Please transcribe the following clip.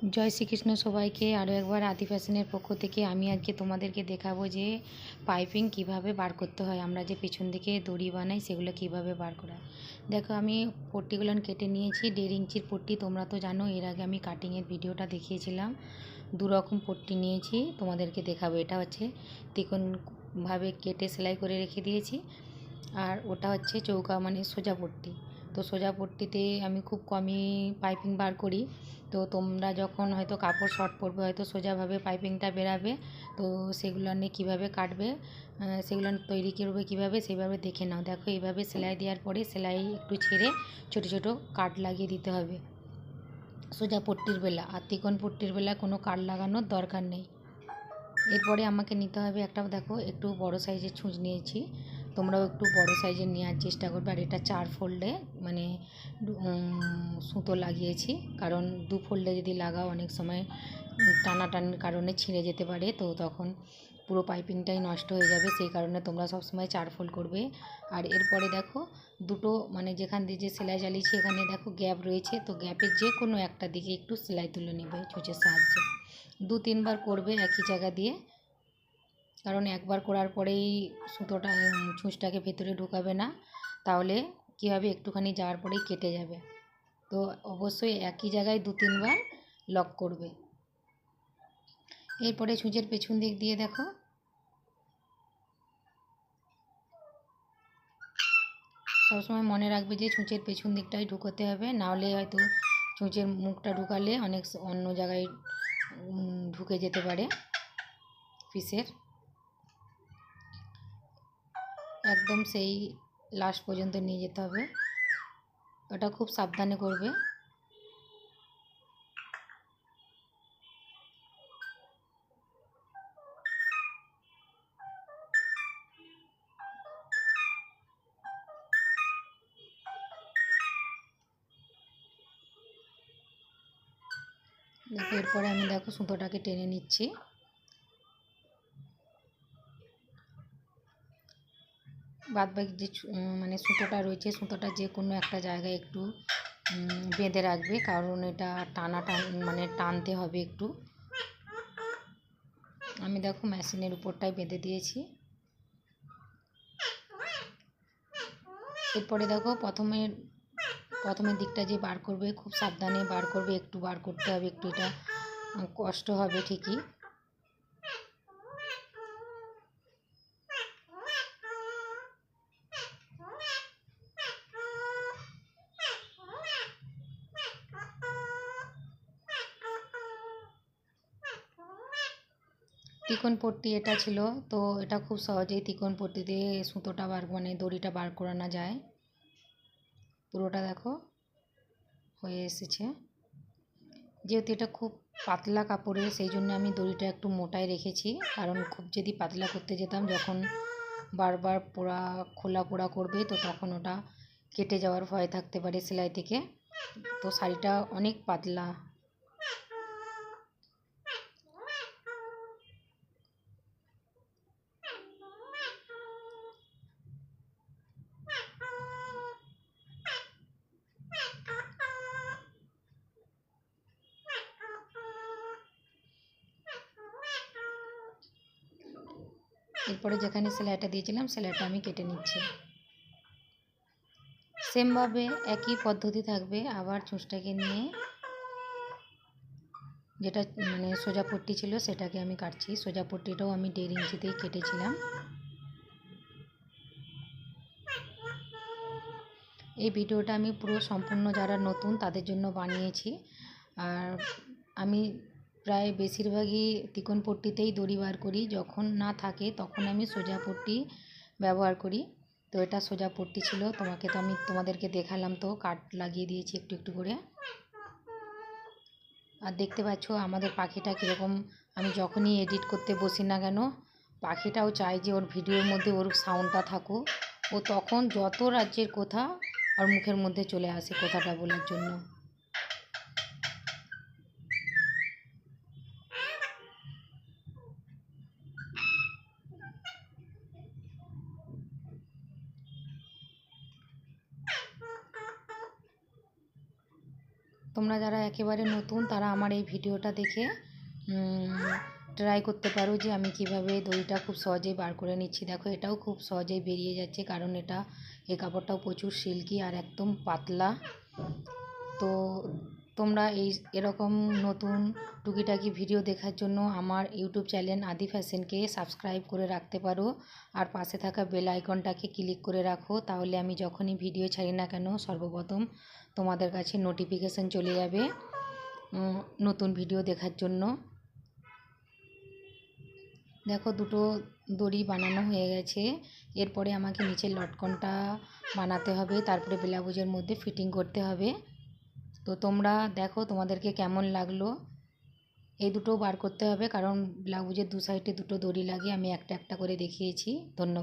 জয় শ্রীকৃষ্ণ সবাইকে আরও একবার আদি ফ্যাশনের পক্ষ থেকে আমি আজকে তোমাদেরকে দেখাবো যে পাইপিং কীভাবে বার করতে হয়। আমরা যে পিছন দিকে দড়ি বানাই, সেগুলো কীভাবে বার করা দেখো, আমি পট্টিগুলো কেটে নিয়েছি। দেড় ইঞ্চির পট্টি তোমরা তো জানো, এর আগে আমি কাটিংয়ের ভিডিওটা দেখিয়েছিলাম। দু রকম পট্টি নিয়েছি, তোমাদেরকে দেখাবো। এটা হচ্ছে তিকোনভাবে কেটে সেলাই করে রেখে দিয়েছি। আর ওটা হচ্ছে চৌকা মানে সোজা পট্টি। তো সোজা পট্টিতে আমি খুব কমই পাইপিং বার করি। তো তোমরা যখন হয়তো কাপড় শর্ট পরবে, হয়তো সোজাভাবে পাইপিংটা বেরাবে, তো সেগুলো নিয়ে কীভাবে কাটবে সেগুলো তৈরি করবে কীভাবে সেইভাবে দেখে নাও। দেখো, এইভাবে সেলাই দেওয়ার পরে সেলাই একটু ছেড়ে ছোট ছোট কাট লাগিয়ে দিতে হবে। সোজা পট্টির বেলা, আর তিকোন পট্টির বেলা কোনো কাট লাগানোর দরকার নেই। এরপরে আমাকে নিতে হবে একটা, দেখো, একটু বড় সাইজের ছুঁচ নিয়েছি। তোমরাও একটু বড় সাইজের নেওয়ার চেষ্টা করবে, আর এটা চার ফোল্ডে মানে সুতো লাগিয়েছি। কারণ দু ফোল্ডে যদি লাগাও, অনেক সময় টানাটানির কারণে ছিঁড়ে যেতে পারে, তো তখন পুরো পাইপিংটাই নষ্ট হয়ে যাবে। সেই কারণে তোমরা সবসময় চার ফোল্ড করবে। আর এরপরে দেখো, দুটো মানে যেখান দিয়ে যে সেলাই চালিয়েছি এখানে দেখো গ্যাপ রয়েছে। তো গ্যাপের যে কোনো একটা দিকে একটু সেলাই তুলে নেবে, ছুঁচের সাহায্যে। দু তিনবার করবে একই জায়গা দিয়ে। কারণ একবার করার পরেই সুতোটা ছুঁচটাকে ভেতরে ঢোকাবে না। তাহলে কী হবে একটুখানি যাওয়ার পরেই কেটে যাবে? তো অবশ্যই একই জায়গায় দু তিনবার লক করবে। এরপরে ছুঁচের পেছন দিক দিয়ে দেখো। সবসময় মনে রাখবে যে ছুঁচের পেছন দিকটাই ঢুকোতে হবে। নাহলে হয়তো ছুঁচের মুখটা ঢুকালে অনেক অন্য জায়গায় ঢুকে যেতে পারে পিসের। একদম সেই লাস্ট পর্যন্ত নিয়ে যেতে হবে। ওটা খুব সাবধানে করবে। দেখো, এরপরে আমি দেখো সুতোটাকে টেনে নিচ্ছি। বাদ বাকি যে মানে সুতোটা রয়েছে, সুতোটা যে কোনো একটা জায়গায় একটু বেঁধে রাখবে, কারণ এটা টানা টান মানে টানতে হবে একটু। আমি দেখো মেশিনের উপরটাই বেঁধে দিয়েছি। এরপরে দেখো প্রথমে প্রথমের দিকটা যে বার করবে, খুব সাবধানে বার করবে, একটু বার করতে হবে, একটু এটা কষ্ট হবে ঠিকই। তিকোন পট্টি এটা ছিল, তো এটা খুব সহজেই তিকোন পট্টি দিয়ে সুতোটা বার মানে দড়িটা বার করানো যায়। পুরোটা দেখো হয়ে এসেছে। যেহেতু এটা খুব পাতলা কাপড়ে সেই জন্য আমি দড়িটা একটু মোটাই রেখেছি। কারণ খুব যদি পাতলা করতে যেতাম, যখন বারবার পোড়া, খোলা পোড়া করবে, তো তখন ওটা কেটে যাওয়ার ভয় থাকতে পারে সেলাই থেকে। তো শাড়িটা অনেক পাতলা। এরপরে যেখানে সেলাইটা দিয়েছিলাম, সেলাইটা আমি কেটে নিচ্ছি। সেমভাবে একই পদ্ধতি থাকবে, আবার চুঁচটাকে নিয়ে যেটা মানে সোজা পট্টি ছিল সেটাকে আমি কাটছি। সোজা পট্টিটাও আমি দেড় ইঞ্চিতেই কেটেছিলাম। এই ভিডিওটা আমি পুরো সম্পূর্ণ যারা নতুন তাদের জন্য বানিয়েছি। আর আমি প্রায় বেশিরভাগই তিকোন পট্টিতেই দড়ি বার করি। যখন না থাকে তখন আমি সোজা পট্টি ব্যবহার করি। তো এটা সোজা পট্টি ছিল, তোমাকে তো আমি তোমাদেরকে দেখালাম তো কাট লাগিয়ে দিয়েছি একটু একটু করে। আর দেখতে পাচ্ছ আমাদের পাখিটা কীরকম, আমি যখনই এডিট করতে বসি না কেন, পাখিটাও চায় যে ওর ভিডিওর মধ্যে ওর সাউন্ডটা থাকুক। ও তখন যত রাজ্যের কথা ওর মুখের মধ্যে চলে আসে কথাটা বলার জন্য। তোমরা যারা একেবারে নতুন, তারা আমার এই ভিডিওটা দেখে ট্রাই করতে পারো যে আমি কীভাবে দড়িটা খুব সহজেই বার করে নিচ্ছি। দেখো, এটাও খুব সহজেই বেরিয়ে যাচ্ছে, কারণ এটা, এই কাপড়টাও প্রচুর সিল্কি আর একদম পাতলা। তো তোমরা এই এরকম নতুন টুকিটাকি ভিডিও দেখার জন্য আমার ইউটিউব চ্যানেল আদি ফ্যাশনকে সাবস্ক্রাইব করে রাখতে পারো। আর পাশে থাকা বেল আইকনটাকে ক্লিক করে রাখো, তাহলে আমি যখনই ভিডিও ছাড়ি না কেন, সর্বপ্রথম তোমাদের কাছে নোটিফিকেশান চলে যাবে নতুন ভিডিও দেখার জন্য। দেখো দুটো দড়ি বানানো হয়ে গেছে, এরপরে আমাকে নিচের লটকনটা বানাতে হবে, তারপরে ব্লাউজের মধ্যে ফিটিং করতে হবে। তো তোমরা দেখো তোমাদেরকে কেমন লাগল। এই দুটো বার করতে হবে, কারণ ব্লাউজের দু সাইডে দুটো দড়ি লাগে, আমি একটা একটা করে দেখিয়েছি। ধন্যবাদ।